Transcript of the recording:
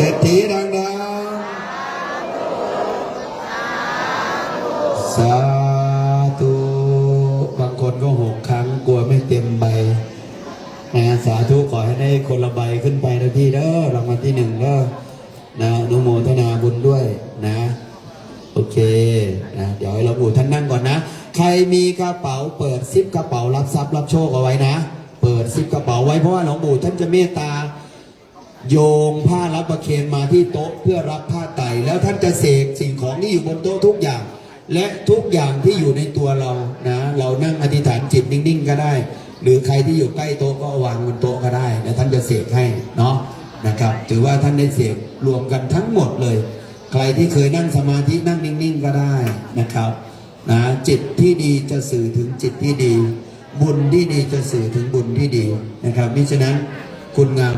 เศรษฐีดังๆสาธุบางคนก็หกครั้งกลัวไม่เต็มใบนะสาธุขอให้ได้คนละใบขึ้นไปนะพี่เด้อรางวัลที่หนึ่งเด้อนะนุโมทนาบุญด้วยนะ โอเคนะเดี๋ยวให้หลวงปู่ท่านนั่งก่อนนะ ใครมีกระเป๋าเปิดซิปกระเป๋ารับทรัพย์รับโชคเอาไว้นะ เปิดซิปกระเป๋าไว้เพราะว่าหลวงปู่ท่านจะเมตตา โยงผ้ารับประเคนมาที่โต๊ะเพื่อรับผ้าไตแล้วท่านจะเสกสิ่งของที่อยู่บนโต๊ะทุกอย่าง และทุกอย่างที่อยู่ในตัวเรานะ เรานั่งอธิษฐานจิตนิ่ง ๆ ก็ได้ หรือใครที่อยู่ใกล้โต๊ะก็วางบนโต๊ะก็ได้แล้วท่านจะเสกให้เนาะนะครับ ถือว่าท่านได้เสกรวมกันทั้งหมดเลย ใครที่เคยนั่งสมาธินั่งนิ่ง ๆ ก็ได้นะครับนะจิตที่ดีจะสื่อถึงจิตที่ดี บุญที่ดีจะสื่อถึงบุญที่ดีนะครับมิฉะนั้นคุณงาม